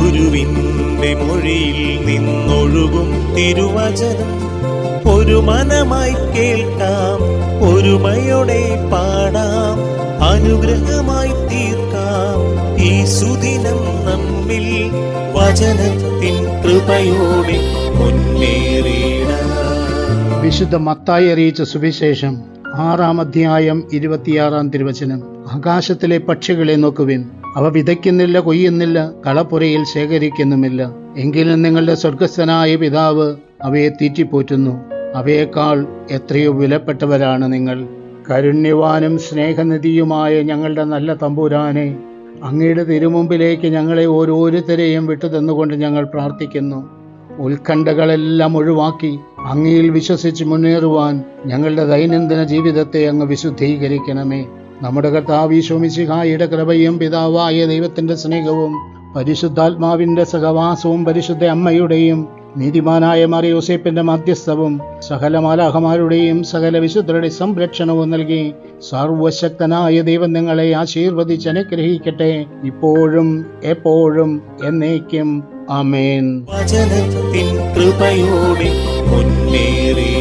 ഗുരുവിന്റെ മൊഴിയിൽ നിന്നൊഴുകും തിരുവചനം. ഒരു മനമായി കേൾക്കാം ഒരുമയോടെ പാടാം അനുഗ്രഹമായി തീർക്കാം. ഈ സുദിനം നമ്മിൽ വചനത്തിൻ കൃപയോടെ മുന്നേറിയിടാം വിശുദ്ധ മത്തായി അറിയിച്ച സുവിശേഷം ആറാം അധ്യായം ഇരുപത്തിയാറാം തിരുവചനം. ആകാശത്തിലെ പക്ഷികളെ നോക്കുവിൻ. അവ വിതയ്ക്കുന്നില്ല കൊയ്യുന്നില്ല കളപ്പുരയിൽ ശേഖരിക്കുന്നുമില്ല. എങ്കിലും നിങ്ങളുടെ സ്വർഗസ്ഥനായ പിതാവ് അവയെ തീറ്റിപ്പോറ്റുന്നു. അവയേക്കാൾ എത്രയോ വിലപ്പെട്ടവരാണ് നിങ്ങൾ. കരുണ്യവാനും സ്നേഹനിധിയുമായ ഞങ്ങളുടെ നല്ല തമ്പുരാനെ അങ്ങയുടെ തിരുമുമ്പിലേക്ക് ഞങ്ങളെ ഓരോരുത്തരെയും വിട്ടു തന്നുകൊണ്ട് ഞങ്ങൾ പ്രാർത്ഥിക്കുന്നു. ഉത്കണ്ഠകളെല്ലാം ഒഴിവാക്കി അങ്ങയിൽ വിശ്വസിച്ച് മുന്നേറുവാൻ ഞങ്ങളുടെ ദൈനംദിന ജീവിതത്തെ അങ്ങ് വിശുദ്ധീകരിക്കണമേ. നമ്മുടെ കർത്താവീശോമിശിഹായുടെ കൃപയും പിതാവായ ദൈവത്തിന്റെ സ്നേഹവും പരിശുദ്ധാത്മാവിന്റെ സഹവാസവും പരിശുദ്ധ അമ്മയുടെയും നീതിമാനായ മറിയോസേപ്പിന്റെ മധ്യസ്ഥവും സകല മാലാഹമാരുടെയും സകല വിശുദ്ധരുടെ സംരക്ഷണവും നൽകി സർവശക്തനായ ദൈവം നിങ്ങളെ ആശീർവദിച്ച് അനുഗ്രഹിക്കട്ടെ. ഇപ്പോഴും എപ്പോഴും എന്നേക്കും ആമേൻ. വചനത്തിൻ കൃപയോടെ മുന്നേറി.